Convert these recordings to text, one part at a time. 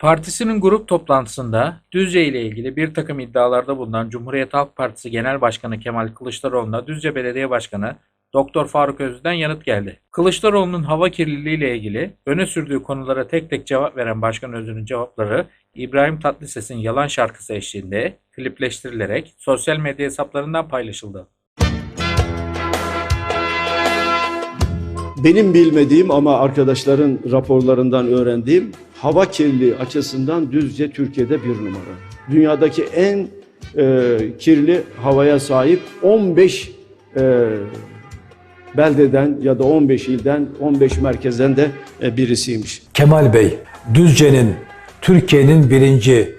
Partisinin grup toplantısında Düzce ile ilgili bir takım iddialarda bulunan Cumhuriyet Halk Partisi Genel Başkanı Kemal Kılıçdaroğlu'na Düzce Belediye Başkanı Doktor Faruk Öz'den yanıt geldi. Kılıçdaroğlu'nun hava kirliliği ile ilgili öne sürdüğü konulara tek tek cevap veren Başkan Öz'ün cevapları İbrahim Tatlıses'in Yalan şarkısı eşliğinde klipleştirilerek sosyal medya hesaplarından paylaşıldı. Benim bilmediğim ama arkadaşların raporlarından öğrendiğim hava kirliliği açısından Düzce Türkiye'de bir numara. Dünyadaki en e, kirli havaya sahip 15 e, beldeden ya da 15 ilden, 15 merkezden de e, birisiymiş. Kemal Bey, Düzce'nin Türkiye'nin birinci,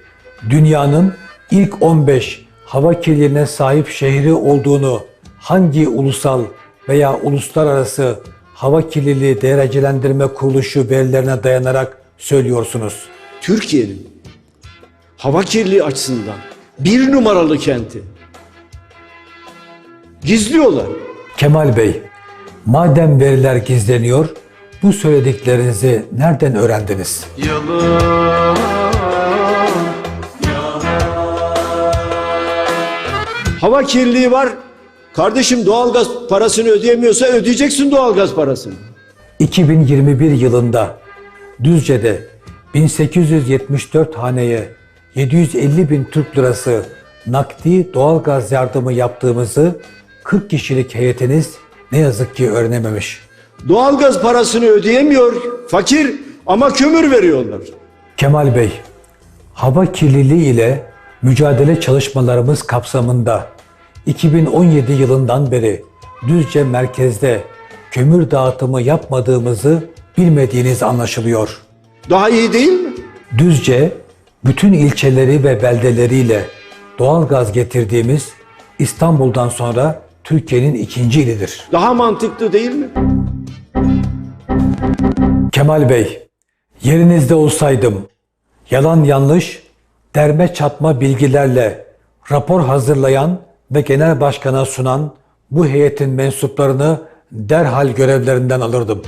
dünyanın ilk 15 hava kirliliğine sahip şehri olduğunu hangi ulusal veya uluslararası hava kirliliği derecelendirme kuruluşu verilerine dayanarak söylüyorsunuz? Türkiye'nin hava kirliliği açısından bir numaralı kenti. Gizliyorlar. Kemal Bey, madem veriler gizleniyor, bu söylediklerinizi nereden öğrendiniz? Hava kirliliği var. Kardeşim doğalgaz parasını ödeyemiyorsa ödeyeceksin doğalgaz parasını. 2021 yılında Düzce'de 1874 haneye 750 bin Türk lirası nakdi doğalgaz yardımı yaptığımızı 40 kişilik heyetiniz ne yazık ki öğrenememiş. Doğalgaz parasını ödeyemiyor fakir ama kömür veriyorlar. Kemal Bey, hava kirliliği ile mücadele çalışmalarımız kapsamında 2017 yılından beri Düzce merkezde kömür dağıtımı yapmadığımızı bilmediğiniz anlaşılıyor. Daha iyi değil mi? Düzce, bütün ilçeleri ve beldeleriyle doğal gaz getirdiğimiz İstanbul'dan sonra Türkiye'nin ikinci ilidir. Daha mantıklı değil mi? Kemal Bey, yerinizde olsaydım yalan yanlış, derme çatma bilgilerle rapor hazırlayan ve genel başkana sunan bu heyetin mensuplarını derhal görevlerinden alırdım.